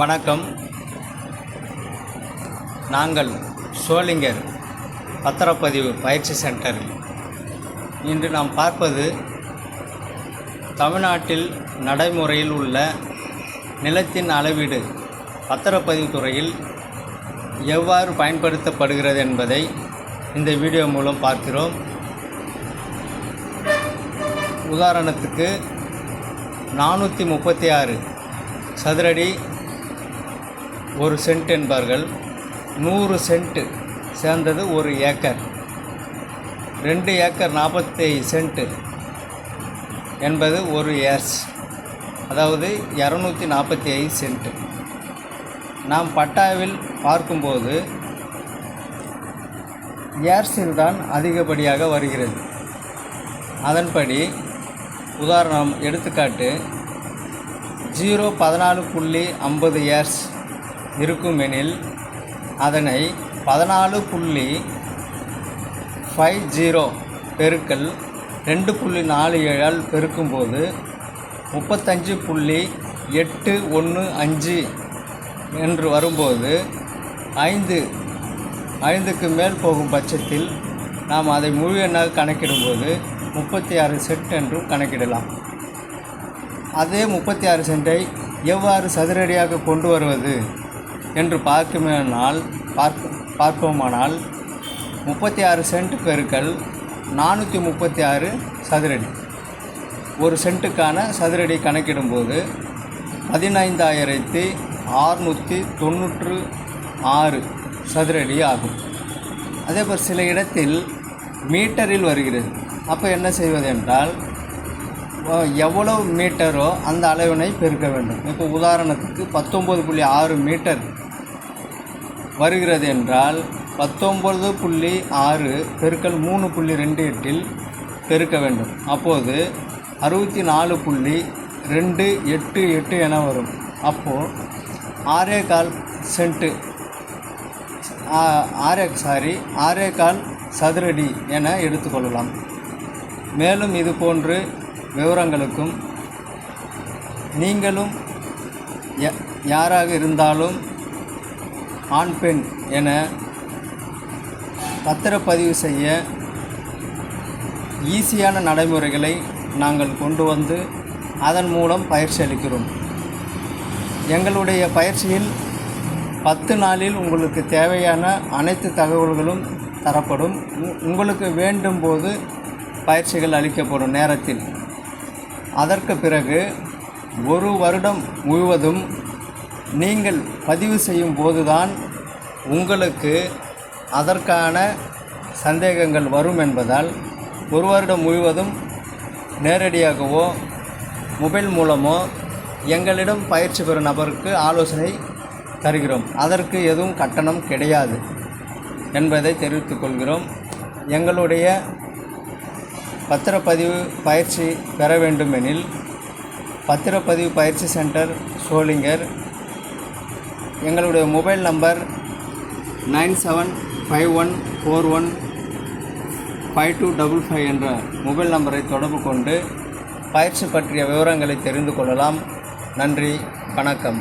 வணக்கம். நாங்கள் சோளிங்கர் பத்திரப்பதிவு பயிற்சி சென்டரில் இன்று நாம் பார்ப்பது தமிழ்நாட்டில் நடைமுறையில் உள்ள நிலத்தின் அளவீடு பத்திரப்பதிவு துறையில் எவ்வாறு பயன்படுத்தப்படுகிறது என்பதை இந்த வீடியோ மூலம் பார்க்கிறோம். உதாரணத்துக்கு நானூற்றி முப்பத்தி ஆறு சதுரடி ஒரு சென்ட் என்பார்கள். நூறு சென்ட்டு சேர்ந்தது ஒரு ஏக்கர். ரெண்டு ஏக்கர் நாற்பத்தி சென்ட்டு என்பது ஒரு ஏர்ஸ். அதாவது இரநூத்தி நாற்பத்தி ஐந்து சென்ட்டு நாம் பட்டாவில் பார்க்கும்போது ஏர்ஸில் தான் அதிகப்படியாக வருகிறது. அதன்படி உதாரணம் எடுத்துக்காட்டு ஜீரோ பதினாலு புள்ளி ஐம்பது ஏர்ஸ் இருக்குமெனில் அதனை பதினாலு புள்ளி ஃபைவ் ஜீரோ பெருக்கல் ரெண்டு புள்ளி நாலு ஏழால் பெருக்கும்போது முப்பத்தஞ்சு புள்ளி எட்டு ஒன்று அஞ்சு என்று வரும்போது ஐந்து ஐந்துக்கு மேல் போகும் பட்சத்தில் நாம் அதை முழு எண்ணாக கணக்கிடும்போது முப்பத்தி ஆறு செட் என்றும் கணக்கிடலாம். அதே முப்பத்தி ஆறு சென்ட்டை எவ்வாறு சதுரடியாக கொண்டு வருவது? என்று பார்க்குமானால் பார்க்க பார்ப்போமானால் முப்பத்தி ஆறு சென்ட் பெருக்கல் நானூற்றி முப்பத்தி ஆறு சதுரடி. ஒரு சென்ட்டுக்கான சதுரடி கணக்கிடும்போது பதினைந்தாயிரத்தி ஆறுநூற்றி தொண்ணூற்று ஆறு சதுரடி ஆகும். அதேபோல் சில இடத்தில் மீட்டரில் வருகிறது. அப்போ என்ன செய்வது என்றால் எவ்வளவு மீட்டரோ அந்த அளவினை பெருக்க வேண்டும். இப்போ உதாரணத்துக்கு பத்தொம்பது புள்ளி ஆறு மீட்டர் வருகிறது என்றால் பத்தொம்பது புள்ளி ஆறு பெருக்கல் மூணு புள்ளி ரெண்டு எட்டில் பெருக்க வேண்டும். அப்போது அறுபத்தி நாலு புள்ளி ரெண்டு எட்டு எட்டு என வரும். அப்போது ஆறே கால் சென்ட்டு ஆ- ஆறே சாரி ஆறே கால் சதுரடி என எடுத்துக்கொள்ளலாம் மேலும் இது போன்று விவரங்களுக்கும் நீங்களும் யாராக இருந்தாலும் ஆண் பெண் என பத்திரப்பதிவு செய்ய ஈஸியான நடைமுறைகளை நாங்கள் கொண்டு வந்து அதன் மூலம் பயிற்சி அளிக்கிறோம். எங்களுடைய பயிற்சியில் பத்து நாளில் உங்களுக்கு தேவையான அனைத்து தகவல்களும் தரப்படும். உங்களுக்கு வேண்டும் போது பயிற்சிகள் அளிக்கப்படும் நேரத்தில். அதற்கு பிறகு ஒரு வருடம் முழுவதும் நீங்கள் பதிவு செய்யும் போதுதான் உங்களுக்கு அதற்கான சந்தேகங்கள் வரும் என்பதால் ஒரு வருடம் முழுவதும் நேரடியாகவோ மொபைல் மூலமோ எங்களிடம் பயிற்சி பெறும் நபருக்கு ஆலோசனை தருகிறோம். அதற்கு எதுவும் கட்டணம் கிடையாது என்பதை தெரிவித்துக் கொள்கிறோம். எங்களுடைய பத்திரப்பதிவு பயிற்சி பெற வேண்டுமெனில் பத்திரப்பதிவு பயிற்சி சென்டர் சோளிங்கர் எங்களுடைய mobile number nine seven five one four one five two double five என்ற மொபைல் நம்பரை தொடர்பு கொண்டு பயிற்சி பற்றிய விவரங்களை தெரிந்து கொள்ளலாம். நன்றி வணக்கம்.